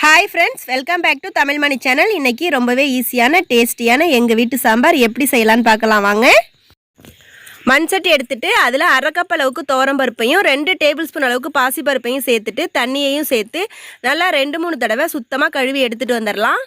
Hi friends welcome back to Tamil Mani channel இன்னைக்கு ரொம்பவே ஈஸியான டேஸ்டியான எங்கள் வீட்டு சாம்பார் எப்படி செய்யலான்னு பார்க்கலாம் வாங்க. மண் சட்டி எடுத்துட்டு அதில் அரைக்கப் கப் அளவுக்கு துவரம்பருப்பையும் ரெண்டு டேபிள் ஸ்பூன் அளவுக்கு பாசிப்பருப்பையும் சேர்த்துட்டு தண்ணியையும் சேர்த்து நல்லா ரெண்டு மூணு தடவை சுத்தமாக கழுவி எடுத்துகிட்டு வந்துடலாம்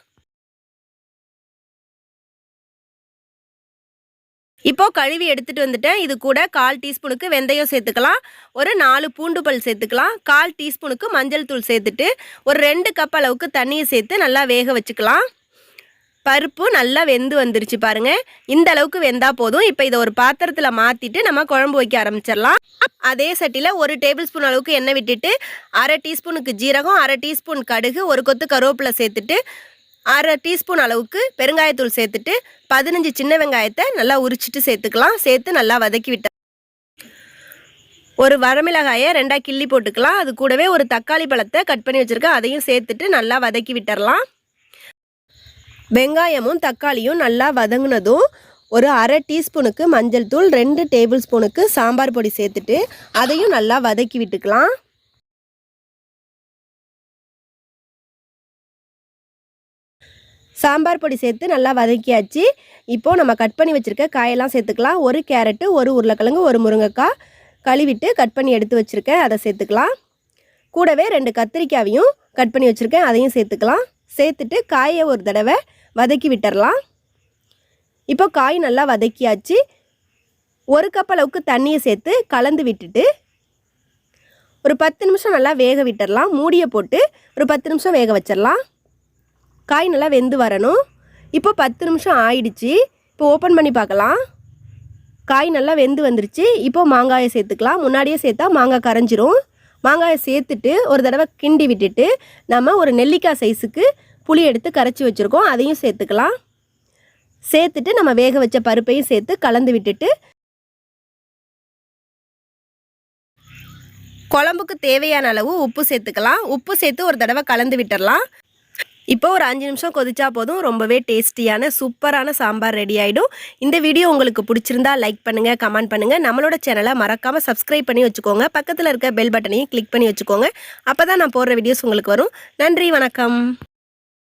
இப்போ கழுவி எடுத்துட்டு வந்துட்டேன். இது கூட கால் டீஸ்பூனுக்கு வெந்தயம் சேர்த்துக்கலாம். ஒரு நாலு பூண்டு பல் சேர்த்துக்கலாம். கால் டீஸ்பூனுக்கு மஞ்சள் தூள் சேர்த்துட்டு ஒரு ரெண்டு கப் அளவுக்கு தண்ணியை சேர்த்து நல்லா வேக வச்சுக்கலாம். பருப்பு நல்லா வெந்து வந்துருச்சு பாருங்க. இந்த அளவுக்கு வெந்தா போதும். இப்போ இதை ஒரு பாத்திரத்தில் மாற்றிட்டு நம்ம குழம்பு வைக்க ஆரம்பிச்சிடலாம். அதே சட்டியில் ஒரு டேபிள் ஸ்பூன் அளவுக்கு எண்ணெய் விட்டுட்டு அரை டீஸ்பூனுக்கு ஜீரகம் அரை டீஸ்பூன் கடுகு ஒரு கொத்து கருவேப்பிலை சேர்த்துட்டு அரை டீஸ்பூன் அளவுக்கு பெருங்காயத்தூள் சேர்த்துட்டு பதினஞ்சு சின்ன வெங்காயத்தை நல்லா உரிச்சிட்டு சேர்த்துக்கலாம். சேர்த்து நல்லா வதக்கி விட்ட ஒரு வரமிளகாயை ரெண்டாக கிள்ளி போட்டுக்கலாம். அது கூடவே ஒரு தக்காளி பழத்தை கட் பண்ணி வச்சுருக்கேன். அதையும் சேர்த்துட்டு நல்லா வதக்கி விட்டுறலாம். வெங்காயமும் தக்காளியும் நல்லா வதங்கினதும் ஒரு அரை டீஸ்பூனுக்கு மஞ்சள் தூள் ரெண்டு டேபிள் ஸ்பூனுக்கு சாம்பார் பொடி சேர்த்துட்டு அதையும் நல்லா வதக்கி விட்டுக்கலாம். சாம்பார் பொடி சேர்த்து நல்லா வதக்கியாச்சு. இப்போது நம்ம கட் பண்ணி வச்சுருக்க காயெல்லாம் சேர்த்துக்கலாம். ஒரு கேரட்டு ஒரு உருளைக்கிழங்கு ஒரு முருங்கைக்காய் கழுவிட்டு கட் பண்ணி எடுத்து வச்சுருக்கேன் அதை சேர்த்துக்கலாம். கூடவே ரெண்டு கத்திரிக்காயையும் கட் பண்ணி வச்சுருக்கேன் அதையும் சேர்த்துக்கலாம். சேர்த்துட்டு காயை ஒரு தடவை வதக்கி விட்டுறலாம். இப்போ காய் நல்லா வதக்கியாச்சு. ஒரு கப் அளவுக்கு தண்ணியை சேர்த்து கலந்து விட்டுட்டு ஒரு பத்து நிமிஷம் நல்லா வேக விட்டுடலாம் மூடியை போட்டு ஒரு பத்து நிமிஷம் வேக வச்சிடலாம் காய் நல்லா வெந்து வரணும். இப்போ பத்து நிமிஷம் ஆயிடுச்சு. இப்போ ஓப்பன் பண்ணி பார்க்கலாம். காய் நல்லா வெந்து வந்துருச்சு. இப்போ மாங்காயை சேர்த்துக்கலாம். முன்னாடியே சேர்த்தா மாங்காய் கரைஞ்சிரும். மாங்காயை சேர்த்துட்டு ஒரு தடவை கிண்டி விட்டுட்டு நம்ம ஒரு நெல்லிக்காய் சைஸுக்கு புளி எடுத்து கரைச்சி வச்சுருக்கோம். அதையும் சேர்த்துக்கலாம். சேர்த்துட்டு நம்ம வேக வச்ச பருப்பையும் சேர்த்து கலந்து விட்டுட்டு குழம்புக்கு தேவையான அளவு உப்பு சேர்த்துக்கலாம். உப்பு சேர்த்து ஒரு தடவை கலந்து விட்டுடலாம் இப்போ ஒரு அஞ்சு நிமிஷம் கொதிச்சா போதும். ரொம்பவே டேஸ்டியான சூப்பரான சாம்பார் ரெடி ஆகிடும் இந்த வீடியோ உங்களுக்கு பிடிச்சிருந்தா லைக் பண்ணுங்கள் கமெண்ட் பண்ணுங்கள் நம்மளோட சேனலை மறக்காமல் சப்ஸ்கிரைப் பண்ணி வச்சுக்கோங்க. பக்கத்தில் இருக்க பெல் பட்டனையும் கிளிக் பண்ணி வச்சுக்கோங்க. அப்போ தான் நான் போடுற வீடியோஸ் உங்களுக்கு வரும். நன்றி வணக்கம்.